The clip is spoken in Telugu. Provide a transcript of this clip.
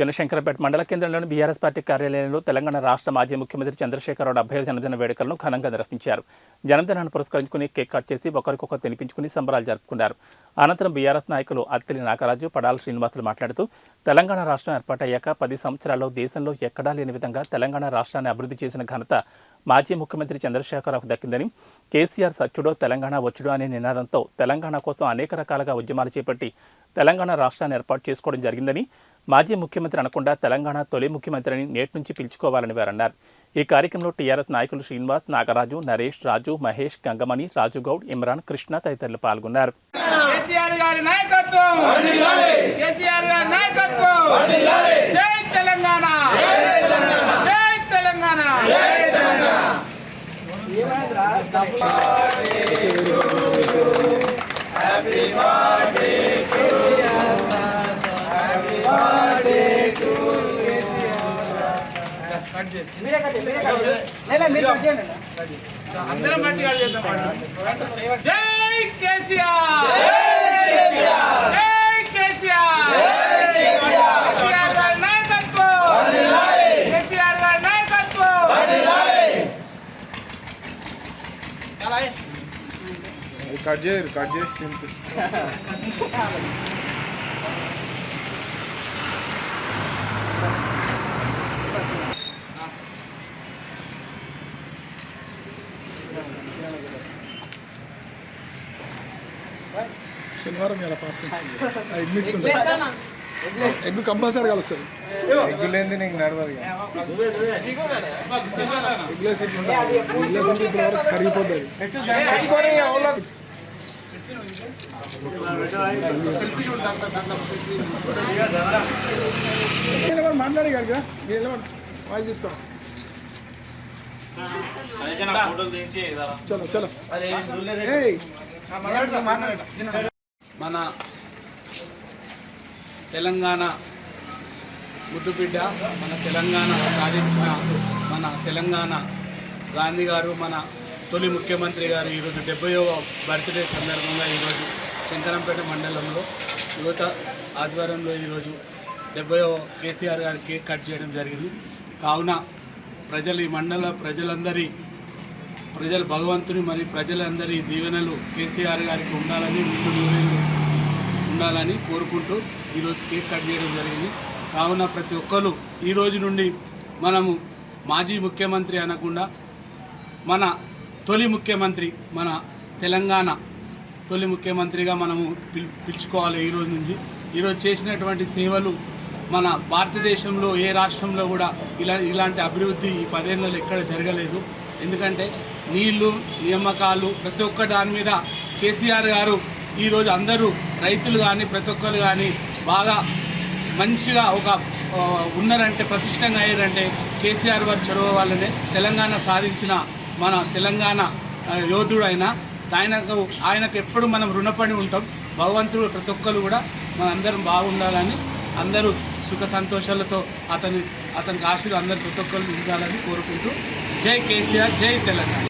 చంద్రశంకరపేట మండల కేంద్రంలోని బీఆర్ఎస్ పార్టీ కార్యాలయంలో తెలంగాణ రాష్ట్ర మాజీ ముఖ్యమంత్రి చంద్రశేఖరరావు డెబ్బై జన్మదిన వేడుకలను ఘనంగా నిర్వహించారు. జన్మదినాన్ని పురస్కరించుకుని కేక్ కట్ చేసి ఒకరికొకరు తినిపించుకుని సంబరాలు జరుపుకున్నారు. అనంతరం బీఆర్ఎస్ నాయకులు అత్తిలి నాగరాజు పడాల శ్రీనివాసులు మాట్లాడుతూ తెలంగాణ రాష్ట్రం ఏర్పాటయ్యాక పది సంవత్సరాల్లో దేశంలో ఎక్కడా లేని విధంగా తెలంగాణ రాష్ట్రాన్ని అభివృద్ధి చేసిన ఘనత మాజీ ముఖ్యమంత్రి చంద్రశేఖరరావుకు దక్కిందని కేసీఆర్ సచ్చుడో తెలంగాణ వచ్చుడో అనే నినాదంతో తెలంగాణ కోసం అనేక రకాలుగా ఉద్యమాలు చేపట్టి తెలంగాణ రాష్ట్రాన్ని ఏర్పాటు చేసుకోవడం జరిగిందని మాజీ ముఖ్యమంత్రి అనకుండా తెలంగాణ తొలి ముఖ్యమంత్రిని నేటి నుంచి పిలుచుకోవాలని వారు అన్నారు ఈ కార్యక్రమంలో టీఆర్ఎస్ నాయకులు శ్రీనివాస్ నాగరాజు నరేష్ రాజు మహేష్ గంగమణి రాజుగౌడ్ ఇమ్రాన్ కృష్ణ తదితరులు పాల్గొన్నారు. కేసీఆర్ గారి నాయకత్వం కేసీఆర్ గారి నాయకత్వం జై చేద్దాం జై కేసీఆర్ జై కేసీఆర్ కేసీఆర్ గారి నాయకత్వం కేసీఆర్ గారి నాయకత్వం కట్ చేయరు కట్ చేసి శనివారం ఇలా fast egg mix egg compulsory కలుస్తుంది. ఎగ్గులేంది నీకు నడవదు ఇక. ఎగ్లెస్ ఎగ్ ఉంటుంది ఎగ్లెస్ అంటే ఇప్పుడు వరకు కరిగిపోతుంది మాట్లాడి కాదు మీరు వాయిస్ తీసుకో. చలో చలో. ఏయ్. మన తెలంగాణ ముద్దుబిడ్డ మన తెలంగాణ సాధించిన మన తెలంగాణ గాంధీ గారు మన తొలి ముఖ్యమంత్రి గారు ఈరోజు డెబ్బైవ బర్త్డే సందర్భంగా ఈరోజు శంకరంపేట మండలంలో యువత ఆధ్వర్యంలో ఈరోజు డెబ్బైవ కేసీఆర్ గారి కేక్ కట్ చేయడం జరిగింది. కావున ప్రజలు ఈ మండల ప్రజలందరి ప్రజలు భగవంతుని మరి ప్రజలందరి దీవెనలు కేసీఆర్ గారికి ఉండాలని నూరేళ్ళు ఉండాలని కోరుకుంటూ ఈరోజు కేక్ కట్ చేయడం జరిగింది. కావున ప్రతి ఒక్కరు ఈ రోజు నుండి మనము మాజీ ముఖ్యమంత్రి అనకుండా మన తొలి ముఖ్యమంత్రి మన తెలంగాణ తొలి ముఖ్యమంత్రిగా మనము పిలుచుకోవాలి ఈ రోజు నుంచి. ఈరోజు చేసినటువంటి సేవలు మన భారతదేశంలో ఏ రాష్ట్రంలో కూడా ఇలా ఇలాంటి అభివృద్ధి ఈ పదేళ్ళలో ఎక్కడ జరగలేదు. ఎందుకంటే నీళ్ళు నియామకాలు ప్రతి ఒక్క దాని మీద కేసీఆర్ గారు ఈరోజు అందరూ రైతులు కానీ ప్రతి ఒక్కరు కానీ బాగా మంచిగా ఒక ఉన్నారంటే ప్రతిష్టంగా అయ్యారంటే కేసీఆర్ వారి చొరవ వల్లనే తెలంగాణ సాధించిన మన తెలంగాణ యోధుడు ఆయన ఆయనకు ఆయనకు ఎప్పుడు మనం రుణపడి ఉంటాం. భగవంతుడు ప్రతి ఒక్కరు కూడా మన అందరం బాగుండాలని అందరూ సుఖ సంతోషాలతో అతని అతనికి ఆశలు అందరు ప్రతి ఒక్కరు ఉండాలని కోరుకుంటూ జై కేసీఆర్ జై తెలంగాణ.